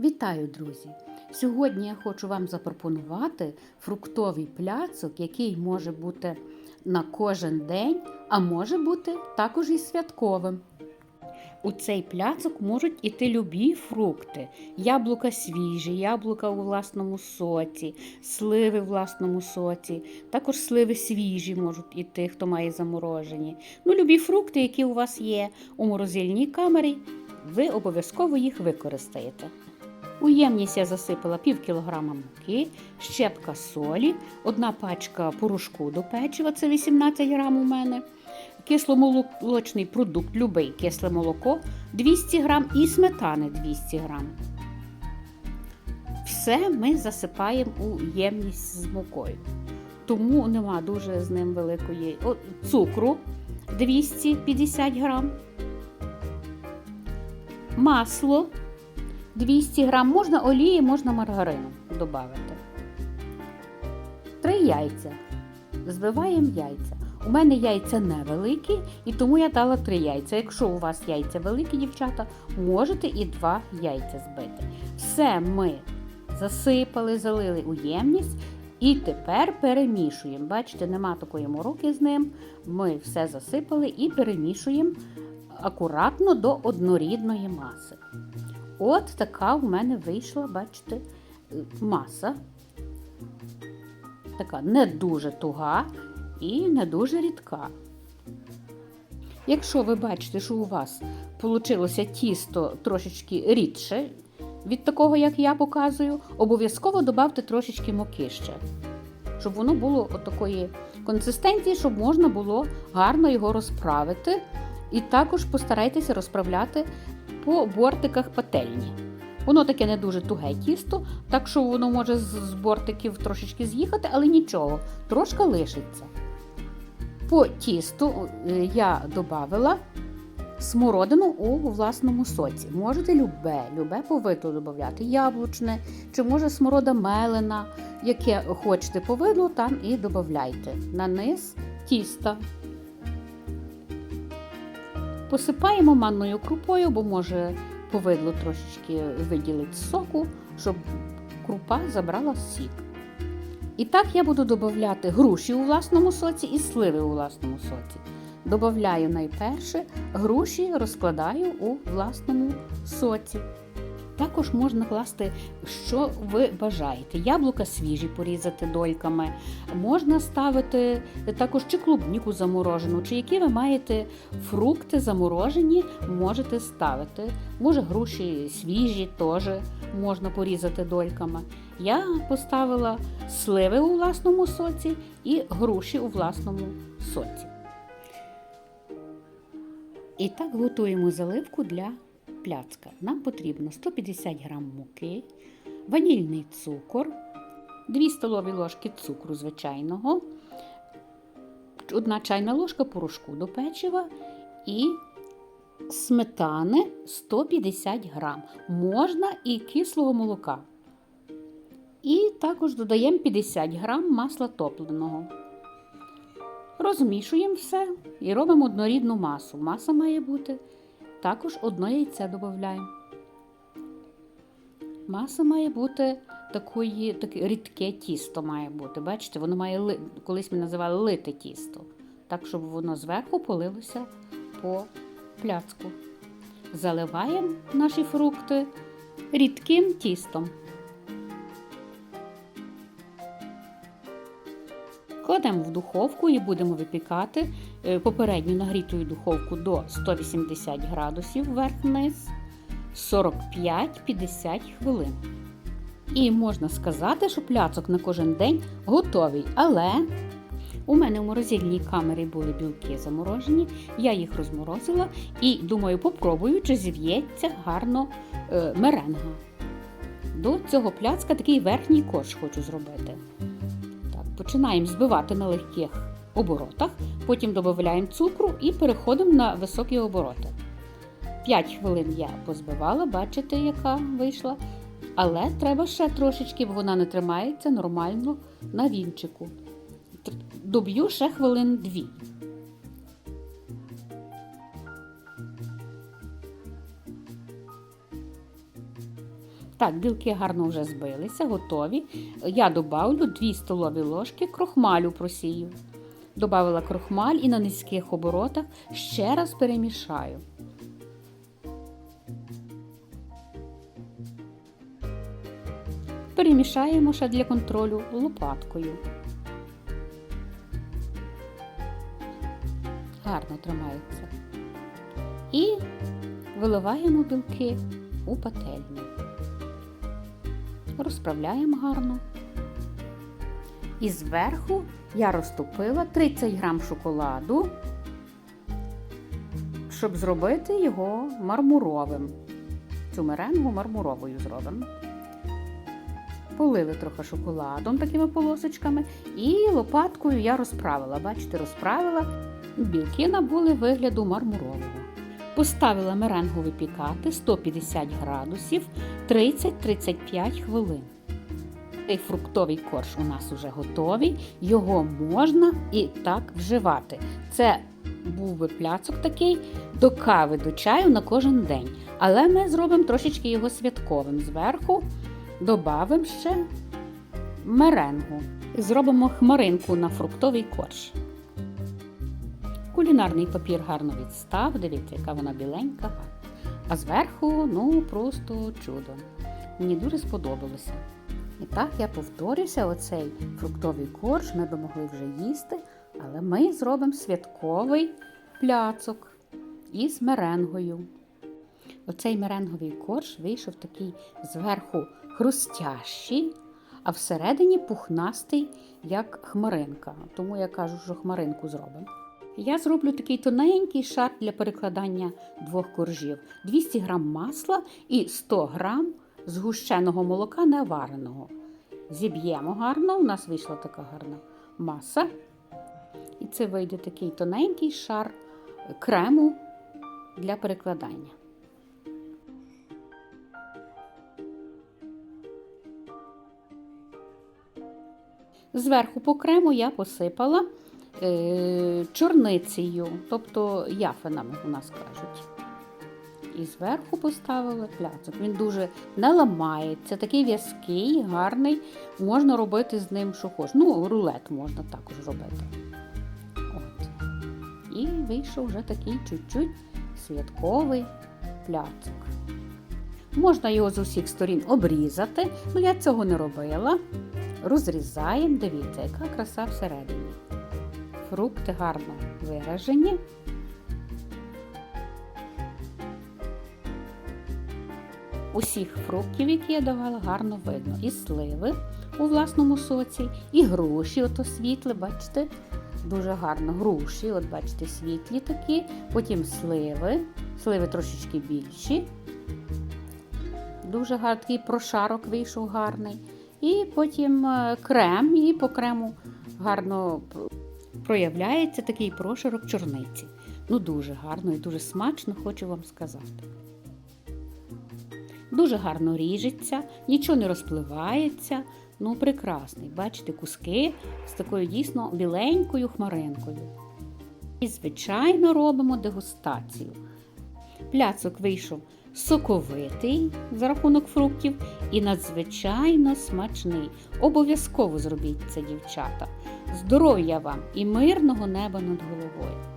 Вітаю, друзі! Сьогодні я хочу вам запропонувати фруктовий пляцок, який може бути на кожен день, а може бути також і святковим. У цей пляцок можуть іти любі фрукти: яблука свіжі, яблука у власному соці, сливи в власному соці, також сливи свіжі можуть іти, хто має заморожені. Ну, любі фрукти, які у вас є у морозильній камері, ви обов'язково їх використаєте. У ємність я засипала пів кілограма муки, щепка солі, одна пачка порошку до печива, це 18 грам у мене, кисломолочний продукт, любий кисле молоко 200 грам і сметани 200 грам. Все ми засипаємо у ємність з мукою. Тому нема дуже з ним великої О, цукру 250 грам, масло 200 грам, можна олії, можна маргарину додати. Три яйця. Збиваємо яйця. У мене яйця невеликі, і тому я дала три яйця. Якщо у вас яйця великі, дівчата, можете і два яйця збити. Все ми засипали, залили у ємність. І тепер перемішуємо. Бачите, нема такої мороки з ним. Ми все засипали і перемішуємо акуратно до однорідної маси. От така в мене вийшла, бачите, маса. Така не дуже туга і не дуже рідка. Якщо ви бачите, що у вас вийшло тісто трошечки рідше від такого, як я показую, обов'язково додавте трошечки муки ще, щоб воно було такої консистенції, щоб можна було гарно його розправити. І також постарайтеся розправляти по бортиках пательні. Воно таке не дуже туге тісто, так що воно може з бортиків трошечки з'їхати, але нічого, трошки лишиться. По тісту я додала смородину у власному соці. Можете любе, любе повидло додати, яблучне, чи може сморода мелена, яке хочете повидло, там і додавайте. На низ тіста. Посипаємо манною крупою, бо може повидло трошечки виділити соку, щоб крупа забрала сік. І так я буду додати груші у власному соці і сливи у власному соці. Добавляю найперше груші розкладаю у власному соці. Також можна класти, що ви бажаєте. Яблука свіжі порізати дольками, можна ставити також чи клубніку заморожену, чи які ви маєте фрукти заморожені, можете ставити. Може, груші свіжі теж можна порізати дольками. Я поставила сливи у власному соці і груші у власному соці. І так готуємо заливку для пляцка. Нам потрібно 150 г муки, ванільний цукор, 2 столові ложки цукру звичайного, 1 чайна ложка порошку до печива і сметани 150 г. Можна і кислого молока. І також додаємо 50 г масла топленого. Розмішуємо все і робимо однорідну масу. Маса має бути. Також одне яйце додаємо. Маса має бути такої, таке рідке тісто має бути. Бачите, воно має колись ми називали лите тісто. Так, щоб воно зверху полилося по пляцку. Заливаємо наші фрукти рідким тістом. Кладемо в духовку і будемо випікати попередню нагрітою духовку до 180 градусів вверх-вниз 45-50 хвилин. І можна сказати, що пляцок на кожен день готовий. Але у мене в морозильній камері були білки заморожені, я їх розморозила і думаю, попробую, чи зів'ється гарно е, меренга. До цього пляцка такий верхній корж хочу зробити. Починаємо збивати на легких оборотах, потім додаємо цукру і переходимо на високі обороти. 5 хвилин я позбивала, бачите, яка вийшла. Але треба ще трошечки, бо вона не тримається нормально на вінчику. Доб'ю ще хвилин 2. Так, білки гарно вже збилися, готові. Я добавлю 2 столові ложки крохмалю просію. Добавила крохмаль і на низьких оборотах ще раз перемішаю. Перемішаємо ще для контролю лопаткою. Гарно тримається. І виливаємо білки у пательню. Розправляємо гарно. І зверху я розтопила 30 грам шоколаду, щоб зробити його мармуровим. Цю меренгу мармуровою зробимо. Полили трохи шоколадом такими полосочками, і лопаткою я розправила. Бачите, розправила. Білки набули вигляду мармурового. Поставила меренгу випікати 150 градусів 30-35 хвилин. Цей фруктовий корж у нас уже готовий, його можна і так вживати. Це був би пляцок такий до кави, до чаю на кожен день. Але ми зробимо трошечки його святковим. Зверху додамо ще меренгу. Зробимо хмаринку на фруктовий корж. Кулінарний папір гарно відстав, дивіться, яка вона біленька. А зверху, ну, просто чудо. Мені дуже сподобалося. І так я повторюся, оцей фруктовий корж ми би могли вже їсти, але ми зробимо святковий пляцок із меренгою. Оцей меренговий корж вийшов такий зверху хрустящий, а всередині пухнастий, як хмаринка. Тому я кажу, що хмаринку зробимо. Я зроблю такий тоненький шар для перекладання двох коржів: 200 г масла і 100 г згущеного молока невареного. Зіб'ємо гарно, у нас вийшла така гарна маса. І це вийде такий тоненький шар крему для перекладання. Зверху по крему я посипала чорницею, тобто яфинами у нас кажуть. І зверху поставила пляцок. Він дуже не ламається, такий в'язкий, гарний. Можна робити з ним, що хочеш. Ну, рулет можна також робити. От. І вийшов вже такий чуть-чуть святковий пляцок. Можна його з усіх сторін обрізати, але я цього не робила. Розрізаємо, дивіться, яка краса всередині. Фрукти гарно виражені. Усіх фруктів, які я давала, гарно видно. І сливи у власному соці, і груші, ото світлі, бачите, дуже гарно. Груші, от бачите, світлі такі, потім сливи, сливи трошечки більші. Дуже гарний такий прошарок вийшов гарний. І потім е, крем, і по крему гарно проявляється такий прошарок чорниці. Ну, дуже гарно і дуже смачно, хочу вам сказати. Дуже гарно ріжеться, нічого не розпливається. Ну, прекрасний. Бачите, куски з такою дійсно біленькою хмаринкою. І, звичайно, робимо дегустацію. Пляцок вийшов соковитий за рахунок фруктів і надзвичайно смачний. Обов'язково зробіть це, дівчата. Здоров'я вам і мирного неба над головою!